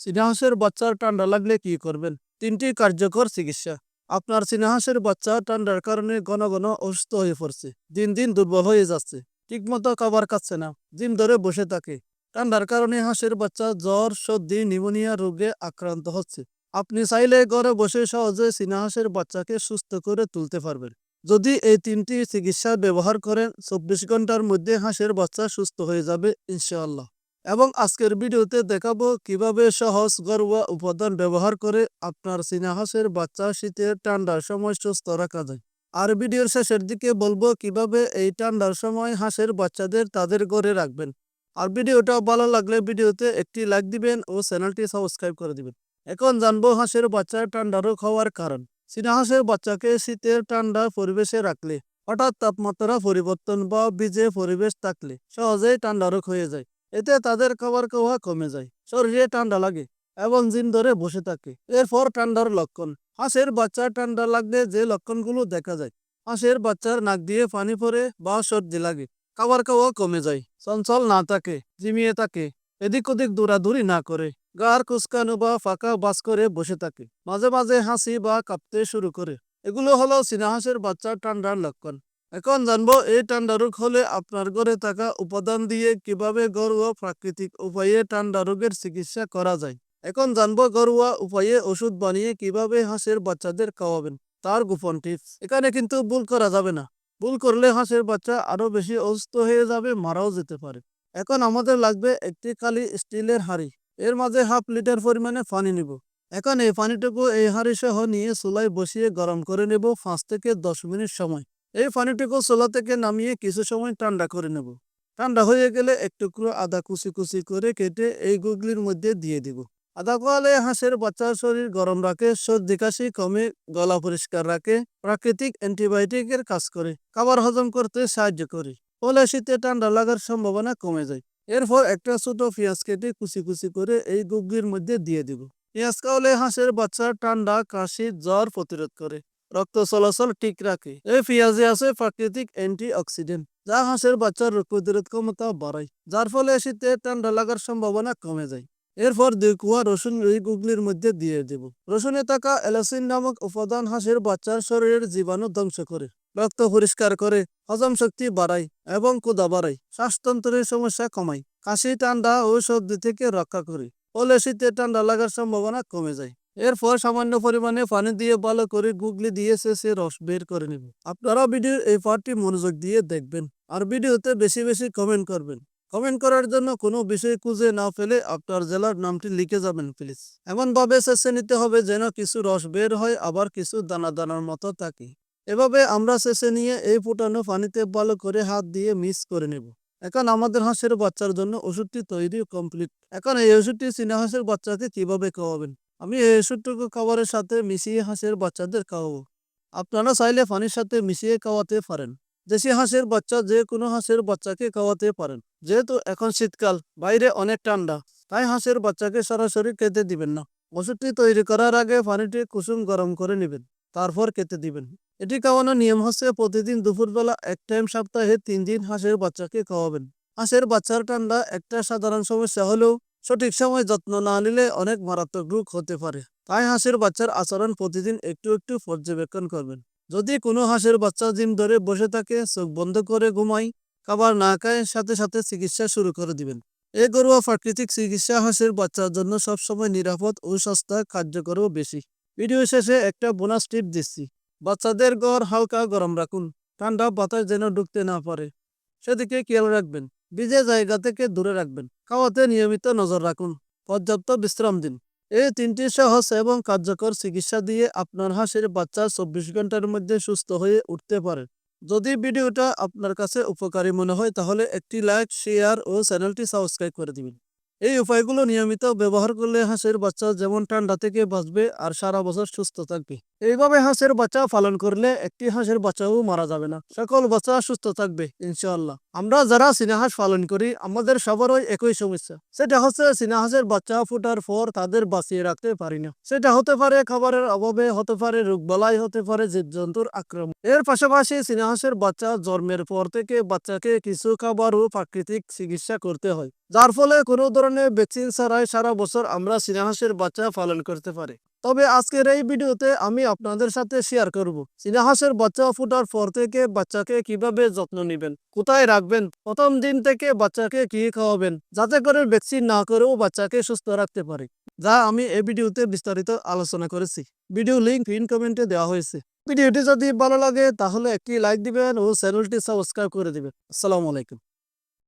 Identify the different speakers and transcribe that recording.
Speaker 1: চীনাহাঁসের বাচ্চার ঠান্ডা লাগলে কি করবেন? তিনটি কার্যকর চিকিৎসা। আপনার চীনাহাঁসের বাচ্চা ঠান্ডার কারণে ঘন ঘন অসুস্থ হয়ে পড়ছে। দিন দিন দুর্বল হয়ে যাচ্ছে। ঠিকমতো খাবার খাচ্ছে না। দিন ধরে বসে থাকে। ঠান্ডার কারণে হাঁসের বাচ্চা জ্বর, সর্দি নিউমোনিয়া রোগে আক্রান্ত হচ্ছে। আপনি চাইলে ঘরে বসে সহজে চীনাহাঁসের বাচ্চাকে সুস্থ করে তুলতে পারবেন। যদি এই তিনটি চিকিৎসা ব্যবহার করেন, চব্বিশ ঘণ্টার মধ্যে হাঁসের বাচ্চা সুস্থ হয়ে যাবে, ইনশাআল্লাহ। এবং আজকের ভিডিওতে দেখাবো কীভাবে সহজ ঘরোয়া উপাদান ব্যবহার করে আপনার চীনা বাচ্চা শীতের ঠান্ডার সময় সুস্থ রাখা যায়। আর ভিডিওর শেষের দিকে বলব কীভাবে এই ঠান্ডার সময় হাঁসের বাচ্চাদের তাদের ঘরে রাখবেন। আর ভিডিওটা ভালো লাগলে ভিডিওতে একটি লাইক দিবেন ও চ্যানেলটি সাবস্ক্রাইব করে দিবেন। এখন জানব হাঁসের বাচ্চার ঠান্ডা রোগ হওয়ার কারণ। চীনা বাচ্চাকে শীতের ঠান্ডা পরিবেশে রাখলে, হঠাৎ তাপমাত্রা পরিবর্তন বা বীজে পরিবেশ থাকলে সহজেই ঠান্ডা রোগ হয়ে যায়। এতে তাদের খাবার খাওয়া কমে যায়, শরীরে ঠান্ডা লাগে এবং জিন ধরে বসে থাকে। এরপর ঠান্ডার লক্ষণ, হাঁসের বাচ্চার ঠান্ডা লাগলে যে লক্ষণগুলো দেখা যায়, হাঁসের বাচ্চার নাক দিয়ে পানি পড়ে বা সর্দি লাগে, খাবার খাওয়া কমে যায়, চঞ্চল না থাকে জিমিয়ে থাকে, এদিক ওদিক দৌড়াদৌড়ি না করে, গার কুচকানো বা ফাঁকা বাস করে বসে থাকে, মাঝে মাঝে হাসি বা কাঁপতে শুরু করে। এগুলো হলো চীনা হাঁসের বাচ্চার ঠান্ডার লক্ষণ। এখন জানব, এই ঠান্ডা রোগ হলে আপনার ঘরে থাকা উপাদান দিয়ে কীভাবে ঘরোয়া প্রাকৃতিক উপায়ে ঠান্ডা রোগের চিকিৎসা করা যায়? এখন জানব, ঘরোয়া উপায়ে ওষুধ বানিয়ে কীভাবে হাঁসের বাচ্চাদের খাওয়াবেন? তার গোপন টিপস। এখানে কিন্তু ভুল করা যাবে না। ভুল করলে হাঁসের বাচ্চা আরও বেশি অসুস্থ হয়ে যাবে, মারাও যেতে পারে। এখন আমাদের লাগবে একটি খালি স্টিলের হাঁড়ি। এর মাঝে হাফ লিটার পরিমাণে পানি নিব। এখন এই পানিটুকু এই হাঁড়ি সহ নিয়ে চুলায় বসিয়ে গরম করে নেব পাঁচ থেকে দশ মিনিট সময়। এই পানিটুকু চোলা থেকে নামিয়ে কিছু সময় ঠান্ডা করে নেব। ঠান্ডা হয়ে গেলে এক টুকরো আদা কুচি কুচি করে কেটে এই গুগলির মধ্যে দিয়ে দিব। আদা কোয়ালে হাঁসের বাচ্চার শরীর গরম রাখে, সর্দি কাশি কমে, গলা পরিষ্কার রাখে, প্রাকৃতিক অ্যান্টিবায়োটিকের কাজ করে, খাবার হজম করতে সাহায্য করে। ফলে শীতে ঠান্ডা লাগার সম্ভাবনা কমে যায়। এরপর একটা ছোট পেঁয়াজ কেটে কুচি কুচি করে এই গুগলির মধ্যে দিয়ে দিব। পেঁয়াজ খাওয়ালে হাঁসের বাচ্চার ঠান্ডা কাশি, জ্বর প্রতিরোধ করে। রক্ত চলাচল ঠিক রাখে এই পেঁয়াজে আছে প্রাকৃতিক অ্যান্টি অক্সিডেন্ট যা হাঁসের বাচ্চার রোগ প্রতিরোধ ক্ষমতা বাড়ায় যার ফলে শীতে ঠান্ডা লাগার সম্ভাবনা কমে যায়। এরপর দুই কুয়া রসুন গুগলির মধ্যে দিয়ে দেব। রসুনে থাকা এলাসিন নামক উপাদান হাঁসের বাচ্চার শরীরের জীবাণু ধ্বংস করে রক্ত পরিষ্কার করে হজম শক্তি বাড়ায় এবং ক্ষুদা বাড়ায় শ্বাসতন্ত্রের সমস্যা কমায়, কাশি ঠান্ডা ও সর্দি থেকে রক্ষা করে ফলে শীতে ঠান্ডা লাগার সম্ভাবনা কমে যায়। এরপর সামান্য পরিমাণে পানি দিয়ে ভালো করে গুগলি দিয়ে শেষে রস বের করে নেব। আপনারা ভিডিওর এই পার্টটি মনোযোগ দিয়ে দেখবেন। আর ভিডিওতে বেশি বেশি কমেন্ট করবেন। কমেন্ট করার জন্য কোনো বিষয় খুঁজে না ফেলে আপনার জেলার নামটি লিখে যাবেন প্লিজ এমনভাবে শেষে নিতে হবে যেন কিছু রস বের হয়, আবার কিছু দানা দানার মতো থাকে। এভাবে আমরা শেষে নিয়ে এই ফুটানো পানিতে ভালো করে হাত দিয়ে মিক্স করে নেব। এখন আমাদের হাঁসের বাচ্চার জন্য ওষুধটি তৈরি কমপ্লিট এখন এই ওষুধটি চীনা হাঁসের বাচ্চাকে কীভাবে খাওয়াবেন? আমি ওষুধটুকু খাবারের সাথে মিশিয়ে হাঁসের বাচ্চাদের খাওয়াবো। আপনারা চাইলে পানির সাথে মিশিয়ে খাওয়াতে পারেন। দেশি হাঁসের বাচ্চা যে কোনো হাঁসের বাচ্চাকে খাওয়াতে পারেন। যেহেতু এখন শীতকাল, বাইরে অনেক ঠান্ডা, তাই হাঁসের বাচ্চাকে সরাসরি খেতে দিবেন না। ওষুধটি তৈরি করার আগে পানিটি কুসুম গরম করে নেবেন, তারপর খেতে দিবেন। এটি খাওয়ানোর নিয়ম হচ্ছে প্রতিদিন দুপুরবেলা এক টাইম সপ্তাহে তিন দিন হাঁসের বাচ্চাকে খাওয়াবেন। হাঁসের বাচ্চার ঠান্ডা একটা সাধারণ সমস্যা হলেও সঠিক সময় যত্ন না নিলে অনেক মারাত্মক রোগ হতে পারে। তাই হাঁসের বাচ্চার আচরণ প্রতিদিন একটু একটু পর্যবেক্ষণ করবেন। যদি কোনো হাঁসের বাচ্চা জিম ধরে বসে থাকে, চোখ বন্ধ করে ঘুমায়, খাবার না খায়, সাথে সাথে চিকিৎসা শুরু করে দিবেন। এই ঘরোয়া প্রাকৃতিক চিকিৎসা হাঁসের বাচ্চার জন্য সবসময় নিরাপদ ও সস্তা কার্যকরও বেশি। ভিডিও শেষে একটা বোনাস টিপ দিচ্ছি। বাচ্চাদের ঘর হালকা গরম রাখুন। ঠান্ডা বাতাস যেন ঢুকতে না পারে। সেদিকে খেয়াল রাখবেন। ভিজে জায়গা থেকে দূরে রাখবেন। খাওয়াতে নিয়মিত নজর রাখুন। পর্যাপ্ত বিশ্রাম দিন। এই তিনটি সহজ এবং কার্যকর চিকিৎসা দিয়ে আপনার হাঁসের বাচ্চা চব্বিশ ঘণ্টার মধ্যে সুস্থ হয়ে উঠতে পারে। যদি ভিডিওটা আপনার কাছে উপকারী মনে হয়, তাহলে একটি লাইক, শেয়ার ও চ্যানেলটি সাবস্ক্রাইব করে দিবেন। এই উপায়গুলো নিয়মিত ব্যবহার করলে হাঁসের বাচ্চা যেমন ঠান্ডা থেকে বাঁচবে আর সারা বছর সুস্থ থাকবে। এইভাবে হাঁসের বাচ্চা পালন করলে একটি হাঁসের বাচ্চাও মারা যাবে না। সকল বাচ্চা সুস্থ থাকবে, ইনশাআল্লাহ। আমরা যারা চীনাহাঁস পালন করি, আমাদের সবারই একই সমস্যা। সেটা হচ্ছে চীনাহাঁসের বাচ্চা ফোটার পর তাদের বাঁচিয়ে রাখতে পারি না। সেটা হতে পারে খাবারের অভাবে, হতে পারে রোগবালাই, হতে পারে জীবজন্তুর আক্রমণ। এর পাশাপাশি চীনাহাঁসের বাচ্চা জন্মের পর থেকে বাচ্চাকে কিছু খাবার ও প্রাকৃতিক চিকিৎসা করতে হয়। যার ফলে কোনো ধরনের ভ্যাকসিন ছাড়াই সারা বছর আমরা চীনাহাঁসের বাচ্চা পালন করতে পারি। তবে আজকের এই ভিডিওতে আমি আপনাদের সাথে শেয়ার করব চীনাহাঁসের বাচ্চা ফুটার পর থেকে বাচ্চাকে কীভাবে যত্ন নেবেন, কোথায় রাখবেন, প্রথম দিন থেকে বাচ্চাকে কি খাওয়াবেন, যাতে করে ভ্যাকসিন না করেও বাচ্চাকে সুস্থ রাখতে পারে, যা আমি এই ভিডিওতে বিস্তারিত আলোচনা করেছি। ভিডিও লিঙ্ক পিন কমেন্টে দেওয়া হয়েছে। ভিডিওটি যদি ভালো লাগে তাহলে একটি লাইক দিবেন ও চ্যানেলটি সাবস্ক্রাইব করে দিবেন। আসসালামু আলাইকুম।